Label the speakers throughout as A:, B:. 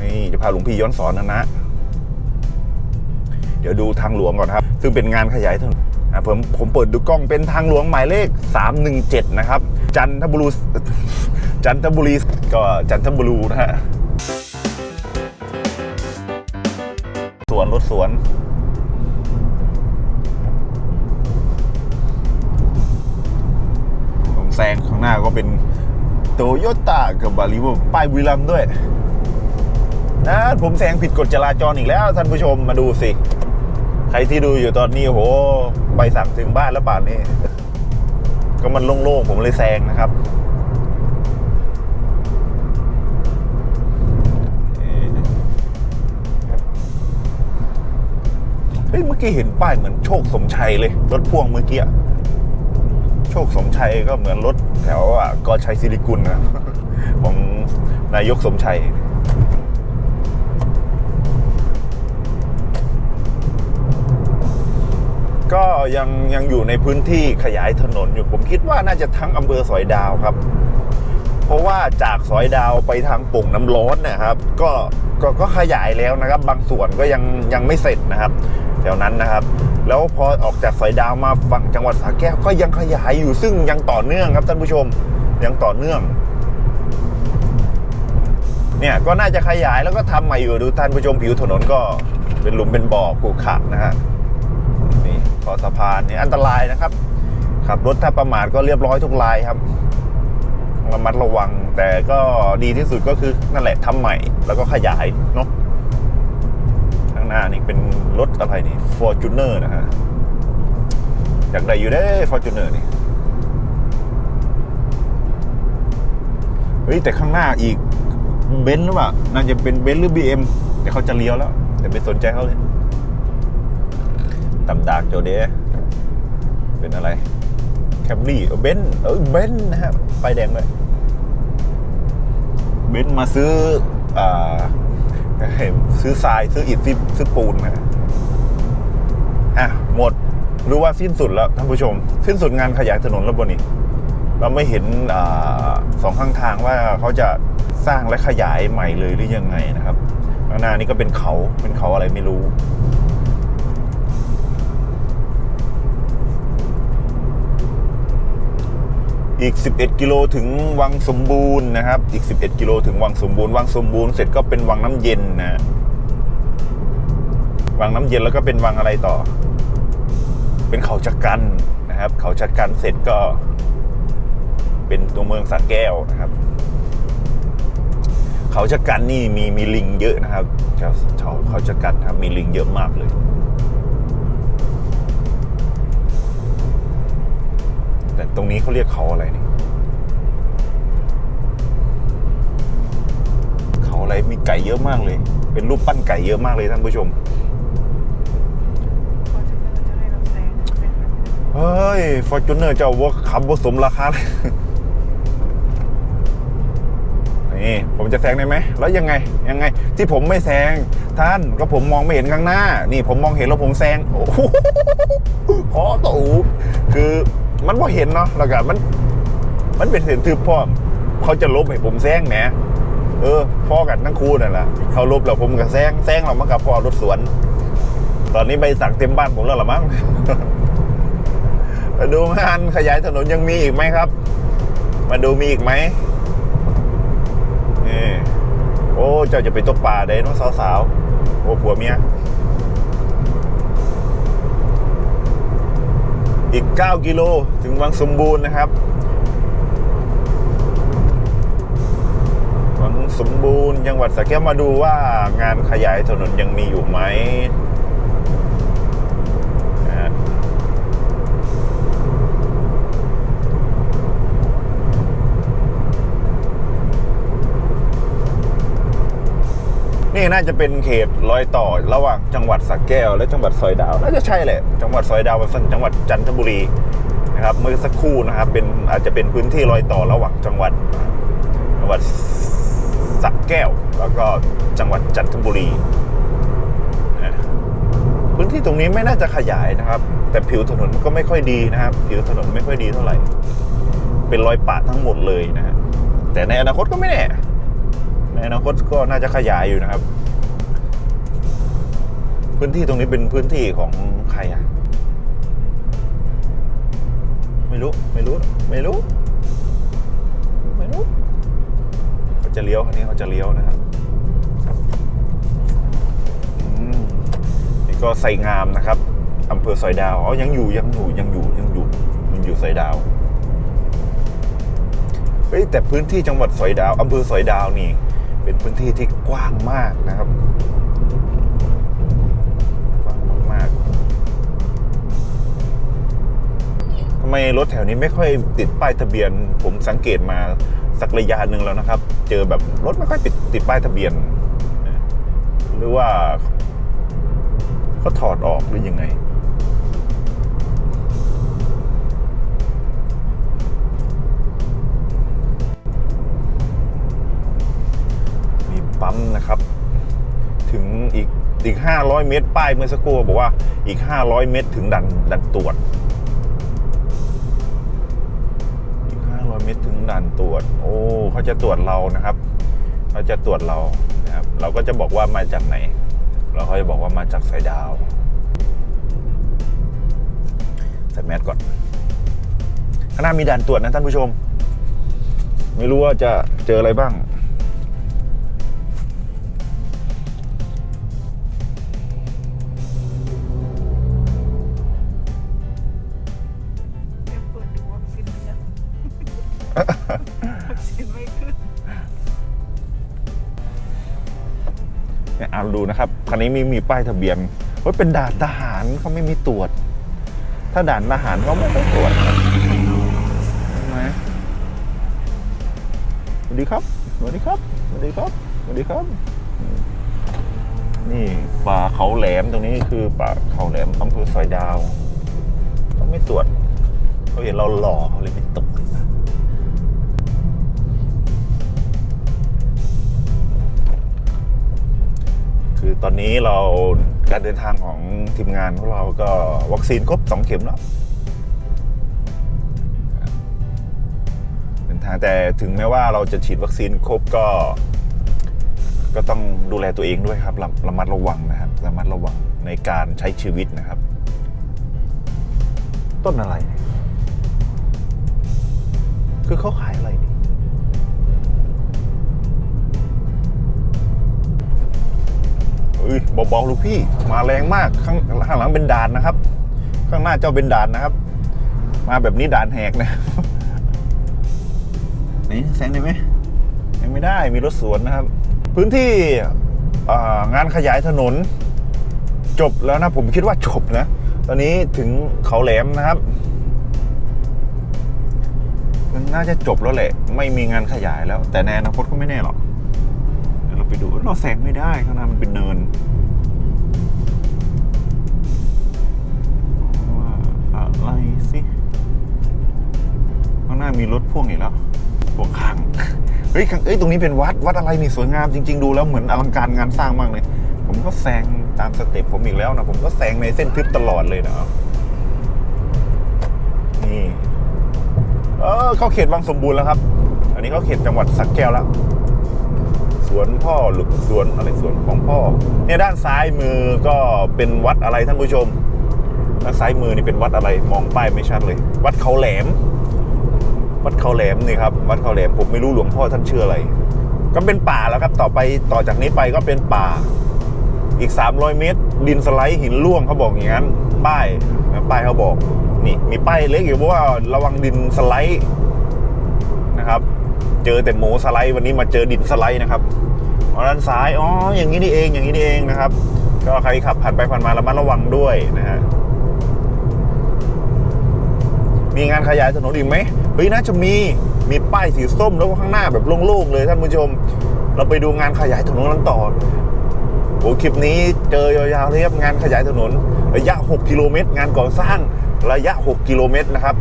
A: นี่จะพาหลวงพี่ย้อนสอนนะนะ เดี๋ยวดูทางหลวงก่อนครับ ซึ่งเป็นงานขยายถนนผมผมเปิดดูกล้องเป็นทางหลวงหมายเลข 317 นะครับ จันทบุรีจันทบุรีก็จันทบุรีนะฮะสวนรถสวนผมแซงข้างหน้าก็เป็น โตโยต้ากับบาริโวป้ายวีลัมด้วย นะผมแซงผิดกฎจราจรอีกแล้ว ท่านผู้ชมมาดูสิ ใครที่ดูอยู่ตอนนี้โหใบสั่งถึงบ้านแล้วป่านนี้ ก็มันโล่งๆ ผมเลยแซงนะครับเฮ้ยเมื่อกี้เห็นป้ายเหมือนโชคสมชัยเลย รถพ่วงเมื่อกี้ ชคสมชัยก็เหมือนรถแถวอะกอชัยศิริกุลนะของนายกสมชัยก็ยังยังอยู่ในพื้นที่ขยายถนนอยู่ผมคิดว่าน่าจะทั้งอำเภอสอยดาวครับ เพราะว่าจากสอยดาวไปทางปุ่งน้ำร้อนนะครับ ก็ก็ก็ขยายแล้วนะครับ บางส่วนก็ยังยังไม่เสร็จนะครับแถวนั้นนะครับ แล้วพอออกจากสอยดาวมาฝั่งจังหวัดสระแก้วก็ยังขยายอยู่ซึ่งยังต่อเนื่องครับท่านผู้ชมยังต่อเนื่องเนี่ยก็น่าจะขยายแล้วก็ทำใหม่อยู่ดูท่านผู้ชมผิวถนนก็เป็นหลุมเป็นบ่อขรุขระนะฮะนี่พอสะพานนี่อันตรายนะครับขับรถถ้าประมาทก็เรียบร้อยทุกรายครับ ระมัดระวัง แต่ก็ดีที่สุดก็คือนั่นแหละทำใหม่แล้วก็ขยายเนาะข้างหน้านี่เป็นรถอะไรนี่ Fortuner นะฮะอยากได้อยู่ได้ Fortuner นี่เฮ้ยแต่ข้างหน้าอีกเบนซ์หรือเปล่าน่าจะเป็นเบนซ์หรือบีเอ็มเดี๋ยวเขาจะเลี้ยวแล้วแต่ไม่สนใจเขาเลยตำดากโจเดเป็นอะไร แคมรี่เบนเออเบนนะครับไฟแดงเลยเบนมาซื้ออ่าซื้อทรายซื้ออิฐซื้อซื้อปูนนะอะหมดรู้ว่าสิ้นสุดแล้วท่านผู้ชม สิ้นสุดงานขยายถนนแล้วบนนี้ เราไม่เห็นอสองข้างทางว่าเขาจะสร้างและขยายใหม่เลยหรือยังไงนะครับข้างหน้านี้ก็เป็นเขาเป็นเขาอะไรไม่รู้ อีก 11 กิโลถึงวังสมบูรณ์นะครับ อีก 11 กิโลถึงวังสมบูรณ์ วังสมบูรณ์เสร็จก็เป็นวังน้ำเย็นนะ วังน้ำเย็นแล้วก็เป็นวังอะไรต่อ เป็นเขาจักกันนะครับ เขาจักกันเสร็จก็ เป็นตัวเมืองสระแก้วนะครับ เขาจักกันนี่มีมีลิงเยอะนะครับชาวชาวเขาจักกันครับ มีลิงเยอะมากเลย ต่ตรงนี้เขาเรียกเขาอะไรนี่เขาอะไรมีไก่เยอะมากเลย เป็นรูปปั้นไก่เยอะมากเลยท่านผู้ชม
B: ฟอร์จูเนอร์จะให้เราแซงแซงแบบนี้
A: เฮ้ยฟอร์จูเนอร์เจ้าว่าคำผสมราคาเลยนี่ผมจะแซงได้ไหม แล้วยังไง ยังไง ที่ผมไม่แซงท่านก็ผมมองไม่เห็นข้างหน้า นี่ผมมองเห็นแล้วผมแซง โอ้โหขอตูคือ มันว่าเห็นเนาะแล้วก็มัน มันเป็นเส้นทึบพ่อม เขาจะลบให้ผมแซงแหมเออพ่อกันทั้งคู่นั่นแหละเขาลบแล้วผมก็แซงแซงเรามากับพ่อรถสวน ตอนนี้ใบสั่งเต็มบ้านผมแล้วหรอมั้งมาดูงานขยายถนนยังมีอีกไหมครับ มาดูมีอีกไหมนี่โอ้เจ้าจะไปตกป่าได้น้องสาวๆโอ้ผัวเมีย อีก 9 กิโลถึงวังสมบูรณ์นะครับ วังสมบูรณ์จังหวัดสระแก้วมาดูว่างานขยายถนนยังมีอยู่ไหม นี่น่าจะเป็นเขตรอยต่อระหว่างจังหวัดสระแก้ว และจังหวัดซอยดาวน่าจะใช่แหละจังหวัดซอยดาวกับจังหวัดจันทบุรีนะครับเมื่อสักครู่นะครับเป็นอาจจะเป็นพื้นที่รอยต่อระหว่างจังหวัดจังหวัดสระแก้ว แล้วก็จังหวัดจันทบุรีพื้นที่ตรงนี้ไม่น่าจะขยายนะครับ แต่ผิวถนนก็ไม่ค่อยดีนะครับ ผิวถนนไม่ค่อยดีเท่าไหร่ เป็นรอยปะทั้งหมดเลยนะฮะแต่ในอนาคตก็ไม่แน่ อนาคตก็น่าจะขยายอยู่นะครับ พื้นที่ตรงนี้เป็นพื้นที่ของใครอะ ไม่รู้ ไม่รู้ ไม่รู้ ไม่รู้เขาจะเลี้ยวคันนี้เขาจะเลี้ยวนะครับอืมนี่ก็ไซงามนะครับอำเภอสอยดาวอ๋อยังอยู่ยังอยู่ยังอยู่ยังอยู่ยังอยู่สอยดาวเฮ้ยแต่พื้นที่จังหวัดสอยดาวอำเภอสอยดาวนี่ เป็นพื้นที่ที่กว้างมากนะครับกว้างมากๆทำไมรถแถวนี้ไม่ค่อยติดป้ายทะเบียน ผมสังเกตมาสักระยะหนึ่งแล้วนะครับ เจอแบบรถไม่ค่อยติดติดป้ายทะเบียน หรือว่าเขาถอดออกหรือยังไง นะครับ ถึงอีกอีกห้าร้อยเมตร ป้ายเมื่อสักครู่บอกว่าอีกห้าร้อยเมตรถึงดันดันตรวจอีกห้าร้อยเมตรถึงด่านตรวจ โอ้เขาจะตรวจเรานะครับเขาจะตรวจเรานะครับ เราก็จะบอกว่ามาจากไหน เราก็จะบอกว่ามาจากสายดาวใส่แมสก่อนข้างหน้ามีด่านตรวจนะท่านผู้ชม ไม่รู้ว่าจะเจออะไรบ้าง
B: วัคซีนไม่ขึ้น
A: เนี่ยเอาดูนะครับคันนี้มีมีป้ายทะเบียนว่าเป็นด่านทหารเขาไม่มีตรวจ ถ้าด่านทหารเขาไม่ต้องตรวจครับเห็นไหมสวัสดีครับสวัสดีครับสวัสดีครับสวัสดีครับ นี่ป่าเขาแหลมตรงนี้คือป่าเขาแหลมอำเภอสอยดาวเขาไม่ตรวจเขาเห็นเราหล่อเขาเลยไม่ตรวจ อตอนนี้เราการเดินทางของทีมงานของเราก็วัคซีนครบสองเข็มแล้วเดินทางแต่ถึงแม้ว่าเราจะฉีดวัคซีนครบก็ ก็ต้องดูแลตัวเองด้วยครับระระมัดระวังนะครับระมัดระวังในการใช้ชีวิตนะครับ ต้นอะไรเนี่ยคือเขาขายอะไรนี่เอ้ยเบาๆลูกพี่มาแรงมากข้างข้างหลังเป็นด่านนะครับ ข้างหน้าเจ้าเป็นด่านนะครับ มาแบบนี้ด่านแหกนะนี่แซงได้ไหมแซงไม่ได้มีรถสวนนะครับ พื้นที่งานขยายถนน จบแล้วนะผมคิดว่าจบนะ ตอนนี้ถึงเขาแหลมนะครับน่าจะจบแล้วแหละ ไม่มีงานขยายแล้ว แต่ในอนาคตก็ไม่แน่หรอก ไปดูเราแซงไม่ได้ข้างหน้ามันเป็นเนินว่าอะไรสิข้างหน้ามีรถพ่วงอีกแล้วพ่วงข้างเฮ้ยเอ้ยตรงนี้เป็นวัดวัดอะไรนี่สวยงามจริง ๆ ดูแล้วเหมือนอลังการงานสร้างมากเลย ผมก็แซงตามสเต็ปผมอีกแล้วนะผมก็แซงในเส้นทึบตลอดเลยนะนี่เออเข้าเขตวังสมบูรณ์แล้วครับ อันนี้เข้าเขตจังหวัดสระแก้วแล้ว สวนพ่อหรือสวนอะไรสวนของพ่อเนี่ยด้านซ้ายมือก็เป็นวัดอะไรท่านผู้ชมด้านซ้ายมือนี่เป็นวัดอะไรมองป้ายไม่ชัดเลย วัดเขาแหลม วัดเขาแหลมนี่ครับวัดเขาแหลมผมไม่รู้หลวงพ่อท่านชื่ออะไร ก็เป็นป่าแล้วครับต่อไปต่อจากนี้ไปก็เป็นป่าอีก 300 เมตร ดินสไลด์หินร่วงเขาบอกอย่างนั้น ป้ายป้ายเขาบอก นี่ มีป้ายเล็กอยู่ว่าระวังดินสไลด์นะครับ เจอแต่หมูสไลด์วันนี้มาเจอดินสไลด์นะครับด้านซ้ายอ๋ออย่างนี้นี่เองอย่างนี้นี่เองนะครับ ก็ใครขับผ่านไปผ่านมาระมัดระวังด้วยนะฮะมีงานขยายถนนอีกไหมเฮ้ยน่าจะมีมีป้ายสีส้มแล้วก็ข้างหน้าแบบโล่งๆเลยท่านผู้ชม เราไปดูงานขยายถนนกันต่อโอ้คลิปนี้เจอยาวๆเลยครับงานขยายถนน ระยะ 6 กิโลเมตร งานก่อสร้างระยะ 6 กิโลเมตรนะครับ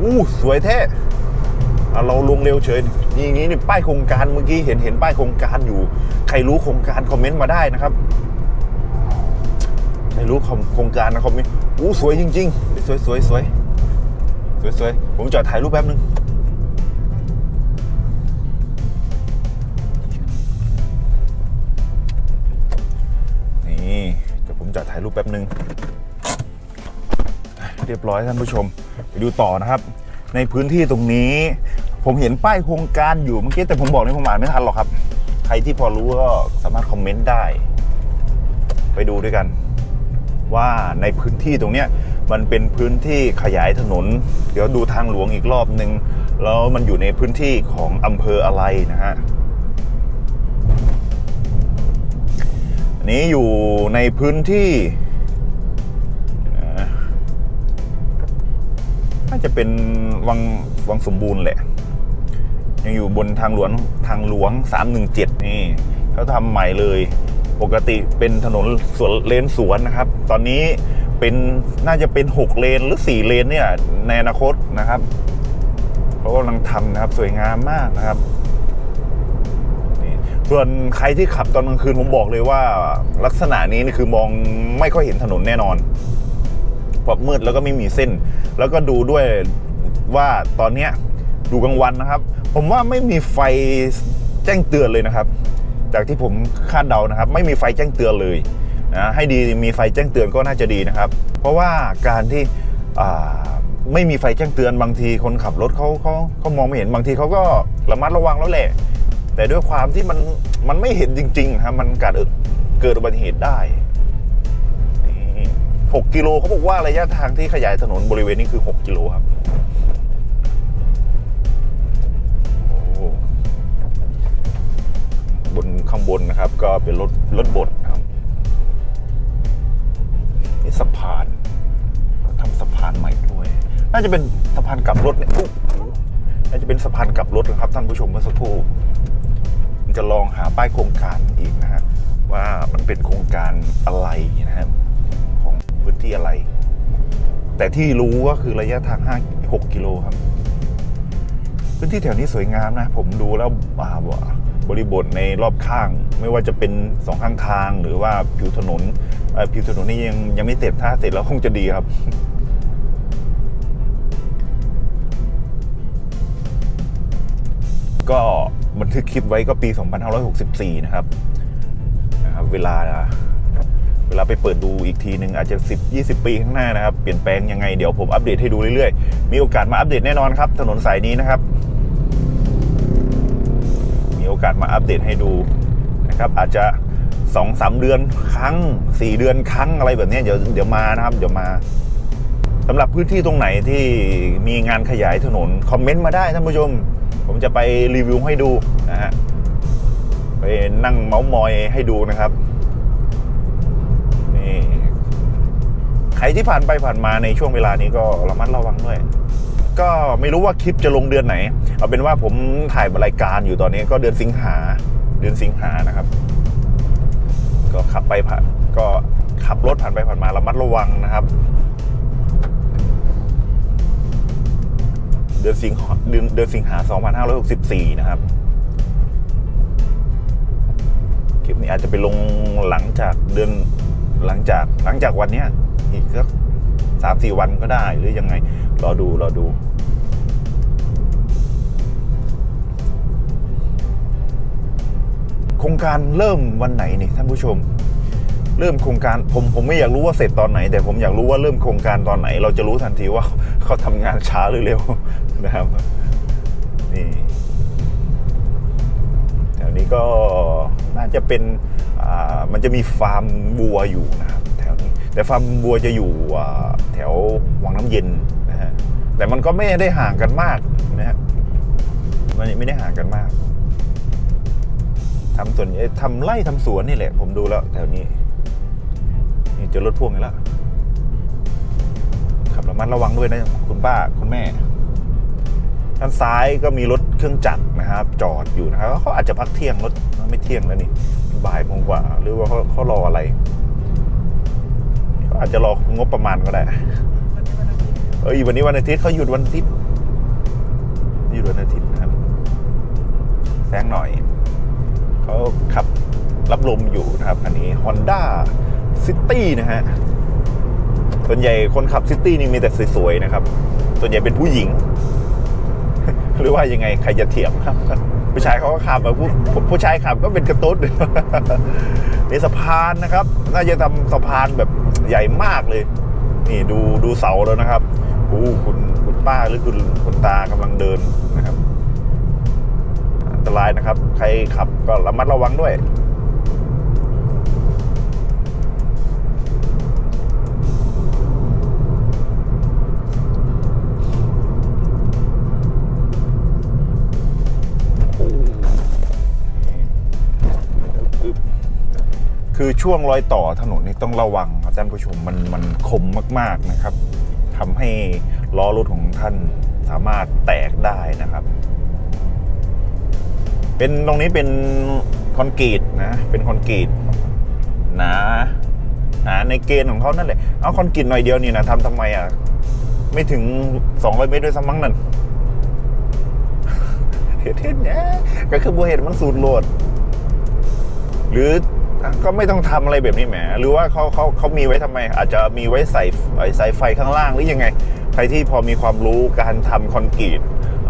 A: อู้สวยแท้อ่ เราลงเร็วเฉยอย่างนี้นี่ป้ายโครงการเมื่อกี้เห็นเห็นป้ายโครงการอยู่ ใครรู้โครงการคอมเมนต์มาได้นะครับใครรู้โครงการนะคอมเมนต์อู้สวยจริง ๆ สวยสวยสวยสวยสวยผมจอดถ่ายรูปแป๊บนึงนี่เดี๋ยวผมจอดถ่ายรูปแป๊บนึงเรียบร้อยท่านผู้ชม ไปดูต่อนะครับ ในพื้นที่ตรงนี้ ผมเห็นป้ายโครงการอยู่เมื่อกี้แต่ผมบอกนี่ผมอ่านไม่ทันหรอกครับ ใครที่พอรู้ก็สามารถคอมเมนต์ได้ ไปดูด้วยกัน ว่าในพื้นที่ตรงเนี้ยมันเป็นพื้นที่ขยายถนน เดี๋ยวดูทางหลวงอีกรอบหนึ่งแล้วมันอยู่ในพื้นที่ของอำเภออะไรนะฮะนี้อยู่ในพื้นที่น่าจะเป็นวังวังสมบูรณ์แหละ ยังอยู่บนทางหลวงทางหลวง 317 นี่เขาทำใหม่เลย ปกติเป็นถนนสวนเลนสวนนะครับ ตอนนี้เป็นน่าจะเป็น 6 เลนหรือ 4 เลนเนี่ยในอนาคตนะครับเขากำลังทำนะครับสวยงามมากนะครับส่วนใครที่ขับตอนกลางคืนผมบอกเลยว่า ลักษณะนี้นี่คือมองไม่ค่อยเห็นถนนแน่นอนเพราะมืดแล้วก็ไม่มีเส้น แล้วก็ดูด้วยว่าตอนเนี้ย ดูกลางวันนะครับ ผมว่าไม่มีไฟแจ้งเตือนเลยนะครับ จากที่ผมคาดเดานะครับ ไม่มีไฟแจ้งเตือนเลยนะให้ดีมีไฟแจ้งเตือนก็น่าจะดีนะครับ เพราะว่าการที่ไม่มีไฟแจ้งเตือนบางทีคนขับรถเขาเขาเขามองไม่เห็นบางทีเขาก็ระมัดระวังแล้วแหละ แต่ด้วยความที่มันมันไม่เห็นจริงๆครับมันกิดเกิดอุบัติเหตุได้นี่หกกิโลเขาบอกว่าระยะทางที่ขยายถนนบริเวณนี้คือ 6 กิโลครับ เป็นรถรถบดนะครับนี่สะพานทำสะพานใหม่ด้วย น่าจะเป็นสะพานกลับรถเนี่ยอุ๊ยน่าจะเป็นสะพานกลับรถนะครับ ท่านผู้ชมเมื่อสักครู่จะลองหาป้ายโครงการอีกนะฮะว่ามันเป็นโครงการอะไรนะครับของพื้นที่อะไร แต่ที่รู้ก็คือระยะทาง5 6กิโลครับ พื้นที่แถวนี้สวยงามนะ ผมดูแล้วอ่าบ บริบทในรอบข้าง ไม่ว่าจะเป็นสองข้างทางหรือว่าผิวถนนผิวถนนนี่ยังยังไม่เสร็จถ้าเสร็จแล้วคงจะดีครับก็บันทึกคลิปไว้ก็ปี 2564 นะครับนะครับ เวลา เวลาไปเปิดดูอีกทีหนึ่งอาจจะ 10 20 ปีข้างหน้านะครับ เปลี่ยนแปลงยังไงเดี๋ยวผมอัปเดตให้ดูเรื่อยๆ มีโอกาสมาอัปเดตแน่นอนครับ ถนนสายนี้นะครับ อกาสมาอัปเดตให้ดูนะครับอาจจะสองสามเดือนครั้งสี่เดือนครั้งอะไรแบบนี้เดี๋ยวเดี๋ยวมานะครับเดี๋ยวมาสำหรับพื้นที่ตรงไหนที่มีงานขยายถนน คอมเมนต์มาได้ท่านผู้ชม ผมจะไปรีวิวให้ดูนะฮะไปนั่งเมาส์มอยให้ดูนะครับนี่ใครที่ผ่านไปผ่านมาในช่วงเวลานี้ก็ระมัดระวังด้วย ก็ไม่รู้ว่าคลิปจะลงเดือนไหน เอาเป็นว่าผมถ่ายรายการอยู่ตอนนี้ก็เดือนสิงหาเดือนสิงหานะครับ ก็ขับไปผ่านก็ขับรถผ่านไปผ่านมาระมัดระวังนะครับ เดือนสิงหาเดือนเดือนสิงหา2564 นะครับคลิปนี้อาจจะไปลงหลังจากเดือนหลังจากหลังจากวันเนี้ยอีกสักสามสี่วันก็ได้หรือยังไงรอดูรอดู ครงการเริ่มวันไหนนี่ท่านผู้ชม เริ่มโครงการผมผมไม่อยากรู้ว่าเสร็จตอนไหน แต่ผมอยากรู้ว่าเริ่มโครงการตอนไหน เราจะรู้ทันทีว่าเขาทำงานช้าหรือเร็วนะครับนี่แถวนี้ก็น่าจะเป็นอ่ามันจะมีฟาร์มวัวอยู่นะครับแถวนี้ แต่ฟาร์มวัวจะอยู่แถววังน้ำเย็นนะฮะแต่มันก็ไม่ได้ห่างกันมากนะฮะมันไม่ได้ห่างกันมาก ทำส่วนเอ้ยทำไร่ทำสวนนี่แหละ ผมดูแล้วแถวนี้นี่เจอรถพ่วงอีกแล้วขับระมัดระวังด้วยนะ คุณป้าคุณแม่ด้านซ้ายก็มีรถเครื่องจักรนะครับ จอดอยู่นะครับเขาอาจจะพักเที่ยงรถไม่เที่ยงแล้วนี่บ่ายโมงกว่า หรือว่าเขาเขารออะไรเขาอาจจะรองบประมาณก็ได้
B: วันนี้วันอาทิตย์
A: เอ้ยวันนี้วันอาทิตย์เขาหยุดวันอาทิตย์หยุดวันอาทิตย์นะครับแซงหน่อย เขาขับรับลมอยู่นะครับอันนี้ Honda City นะฮะส่วนใหญ่คนขับซิตี้นี่มีแต่สวยๆนะครับ ส่วนใหญ่เป็นผู้หญิง หรือว่ายังไงใครจะเถียงครับ ผู้ชายเขาก็ขับแบบผู้ผู้ชายขับก็เป็นกระตุ้นมีสะพานนะครับ น่าจะทำสะพานแบบใหญ่มากเลย นี่ดูดูเสาแล้วนะครับ อู้คุณคุณป้าหรือคุณคุณตากำลังเดิน ตรายนะครับ ใครขับก็ระมัดระวังด้วยคือช่วงรอยต่อถนนนี่ต้องระวังครับท่านผู้ชมมันมันคมมากๆนะครับทำให้ล้อรถของท่านสามารถแตกได้นะครับ เป็นตรงนี้เป็นคอนกรีตนะ เป็นคอนกรีตหนาหนาในเกณฑ์ของเขานั่นแหละ เอาคอนกรีตหน่อยเดียวนี่นะทำทำไมอะ ไม่ถึง200เมตรด้วยซ้ำมั้งนั่นเห็นเนเนี่ยก็คือบัวเห็นมันสูดโหลด หรือก็ไม่ต้องทำอะไรแบบนี้แหม หรือว่าเขาเขาเขามีไว้ทำไม อาจจะมีไว้ใส่ไอ้สายไฟข้างล่างหรือยังไง ใครที่พอมีความรู้การทำคอนกรีต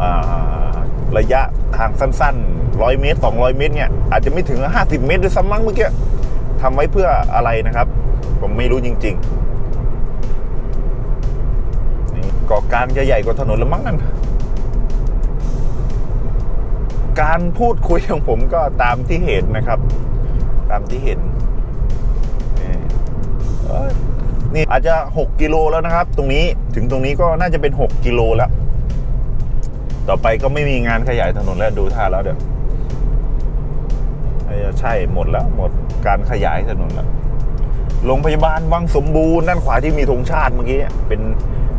A: อ่า ระยะทางสั้นๆ 100 เมตร 200 เมตรเนี่ยอาจจะไม่ถึง 50 เมตรด้วยซ้ำมั้งเมื่อกี้ทำไว้เพื่ออะไรนะครับ ผมไม่รู้จริงๆเกาะกลางจะใหญ่กว่าถนนล้วมั้งนั่นการพูดคุยของผมก็ตามที่เห็นนะครับ ตามที่เห็นนี่เอ้ยนี่อาจจะ 6 กิโลแล้วนะครับ ตรงนี้ถึงตรงนี้ก็น่าจะเป็น 6 กิโลแล้ว ต่อไปก็ไม่มีงานขยายถนนแล้วดูท่าแล้วเดี๋ยวจะใช่หมดแล้วหมดการขยายถนนแล้วโรงพยาบาลวังสมบูรณ์ด้านขวาที่มีธงชาติเมื่อกี้เป็น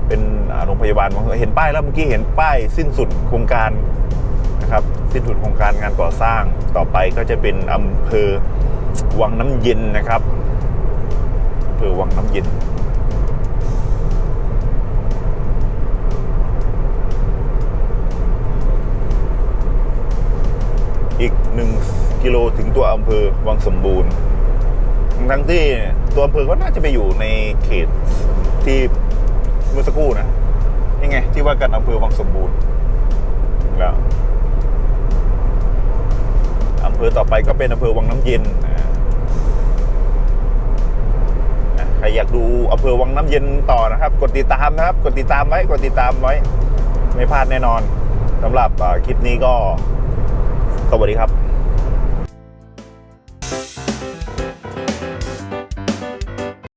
A: เป็นโรงพยาบาลวังเห็นป้ายแล้วเมื่อกี้เห็นป้ายสิ้นสุดโครงการนะครับ สิ้นสุดโครงการงานก่อสร้างต่อไปก็จะเป็นอำเภอวังน้ำเย็นนะครับอำเภอวังน้ำเย็น อีกหนึ่งกิโลถึงตัวอำเภอวังสมบูรณ์ ทั้งที่ตัวอำเภอก็น่าจะไปอยู่ในเขตที่เมื่อสักครู่นะนี่ไง ที่ว่ากันอำเภอวังสมบูรณ์ถึงแล้วอำเภอต่อไปก็เป็นอำเภอวังน้ำเย็นอ่าอะใครอยากดูอำเภอวังน้ำเย็นต่อนะครับ กดติดตามนะครับ กดติดตามไว้ กดติดตามไว้ ไม่พลาดแน่นอนสำหรับคลิปนี้ก็ สวัสดีครับ